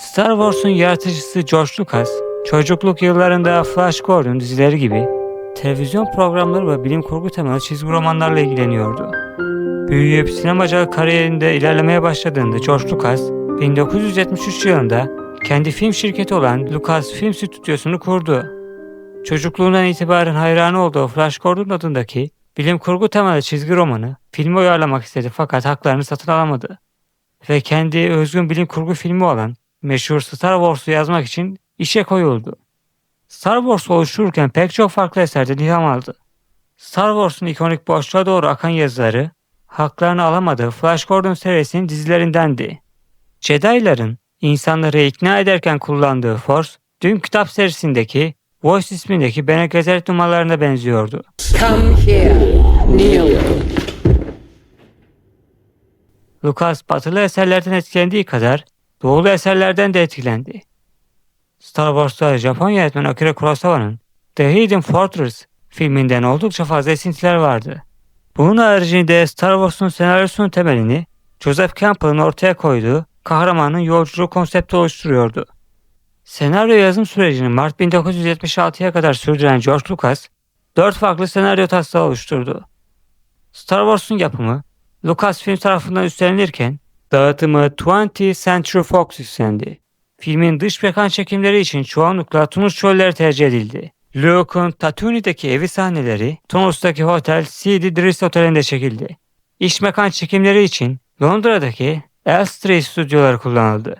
Star Wars'un yaratıcısı George Lucas, çocukluk yıllarında Flash Gordon dizileri gibi televizyon programları ve bilim kurgu temalı çizgi romanlarla ilgileniyordu. Büyüyüp sinemacılık kariyerinde ilerlemeye başladığında George Lucas, 1973 yılında kendi film şirketi olan Lucas Film Stüdyosu'nu kurdu. Çocukluğundan itibaren hayranı olduğu Flash Gordon adındaki bilim kurgu temalı çizgi romanı filme uyarlamak istedi fakat haklarını satın alamadı. Ve kendi özgün bilim kurgu filmi olan meşhur Star Wars'u yazmak için işe koyuldu. Star Wars oluştururken pek çok farklı eserden ilham aldı. Star Wars'un ikonik boşluğa doğru akan yazıları haklarını alamadığı Flash Gordon serisinin dizilerindendi. Jedi'ların insanları ikna ederken kullandığı Force, dün kitap serisindeki Voice ismindeki Bene Gesserit numaralarına benziyordu. Come here, kneel. Lucas batılı eserlerden etkilendiği kadar doğulu eserlerden de etkilendi. Star Wars'ta Japon yönetmen Akira Kurosawa'nın The Hidden Fortress filminden oldukça fazla esintiler vardı. Bunun haricinde Star Wars'un senaryosunun temelini Joseph Campbell'ın ortaya koyduğu kahramanın yolculuğu konsepti oluşturuyordu. Senaryo yazım sürecini Mart 1976'ya kadar sürdüren George Lucas, dört farklı senaryo taslağı oluşturdu. Star Wars'un yapımı Lucasfilm tarafından üstlenilirken dağıtımı 20th Century Fox üstlendi. Filmin dış mekan çekimleri için çoğunlukla Tunus çölleri tercih edildi. Luke'un Tatooine'deki evi sahneleri Tunus'taki otel Sidi Dris Oteli'nde çekildi. İç mekan çekimleri için Londra'daki Elstree stüdyoları kullanıldı.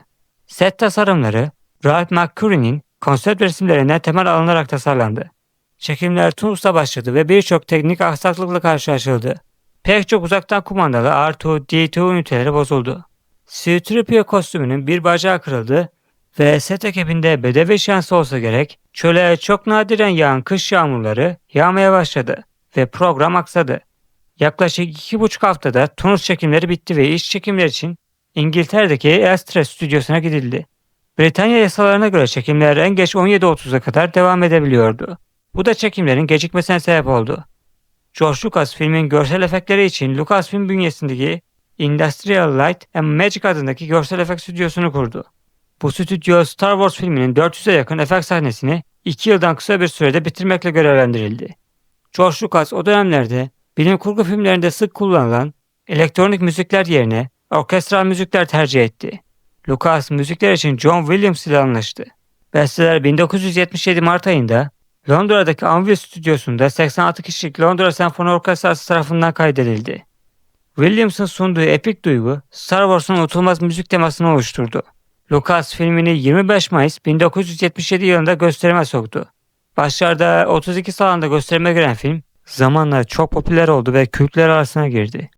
Set tasarımları Ralph McCurry'nin konsept resimlerinden temel alınarak tasarlandı. Çekimler Tunus'ta başladı ve birçok teknik aksaklıkla karşılaşıldı. Pek çok uzaktan kumandalı R2-D2 üniteleri bozuldu. C-3PO kostümünün bir bacağı kırıldı ve set ekibinde bedevi şansı olsa gerek çöle çok nadiren yağan kış yağmurları yağmaya başladı ve program aksadı. Yaklaşık iki buçuk haftada Tunus çekimleri bitti ve iş çekimler için İngiltere'deki Elstre stüdyosuna gidildi. Britanya yasalarına göre çekimler en geç 17.30'a kadar devam edebiliyordu. Bu da çekimlerin gecikmesine sebep oldu. George Lucas filmin görsel efektleri için Lucasfilm bünyesindeki Industrial Light and Magic adındaki görsel efekt stüdyosunu kurdu. Bu stüdyo Star Wars filminin 400'e yakın efekt sahnesini 2 yıldan kısa bir sürede bitirmekle görevlendirildi. George Lucas o dönemlerde bilim kurgu filmlerinde sık kullanılan elektronik müzikler yerine orkestral müzikler tercih etti. Lucas müzikler için John Williams ile anlaştı. Besteler 1977 Mart ayında Londra'daki Anvil stüdyosunda 86 kişilik Londra Senfoni Orkestrası tarafından kaydedildi. Williams'ın sunduğu epik duygu Star Wars'un unutulmaz müzik temasını oluşturdu. Lucas filmini 25 Mayıs 1977 yılında gösterime soktu. Başlarda 32 salonda gösterime giren film zamanla çok popüler oldu ve kültler arasına girdi.